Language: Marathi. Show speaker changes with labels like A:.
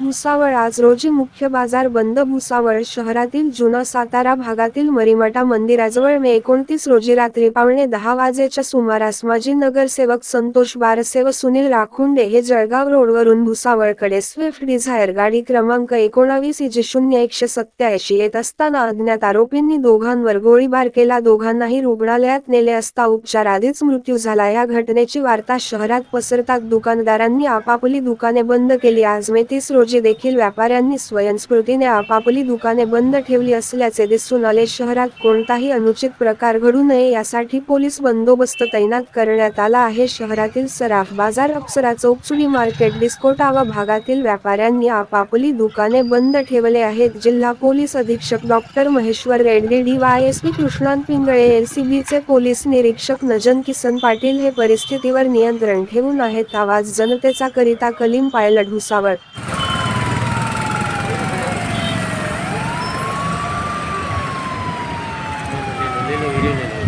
A: भुसावळ आज रोजी मुख्य बाजार बंद. भुसावळ शहरातील जुना सातारा भागातील मरीमठा मंदिराजवळ मे एकोणतीस रोजी रात्री पावणे दहा वाजेच्या सुमारास माजी नगरसेवक संतोष बारसे व सुनील राखुंडे हे जळगाव रोडवरून भुसावळकडे स्विफ्ट डिझायर गाडी क्रमांक एकोणावीस इजे शून्य एकशे सत्याऐंशी येत असताना अज्ञात आरोपींनी दोघांवर गोळीबार केला. दोघांनाही रुग्णालयात नेले असता उपचार आधीच मृत्यू झाला. या घटनेची वार्ता शहरात पसरतात दुकानदारांनी. आपापली दुकाने बंद केली. आज मे तीस रोजी देखील व्यापाऱ्यांनी स्वयंस्फूर्तीने आपापली दुकाने बंद ठेवली असल्याचे दिसून आले शहरात कोणताही अनुचित प्रकार घडू नये यासाठी पोलीस बंदोबस्त तैनात करण्यात आला आहे. शहरातील सराफ बाजार अप्सरा चौक चुनी मार्केट डिस्कोटावा भागातील व्यापाऱ्यांनी आपापली दुकाने बंद ठेवले आहेत. जिल्हा पोलीस अधीक्षक डॉक्टर महेश्वर रेड्डी डीवायएसपी कृष्णांत पिंगळे एलसीबीचे पोलीस निरीक्षक नजन किसन पाटील हे परिस्थितीवर नियंत्रण ठेवून आहेत. आवाज जनतेचा करिता Kalim Pilot Bhusawal viene, viene.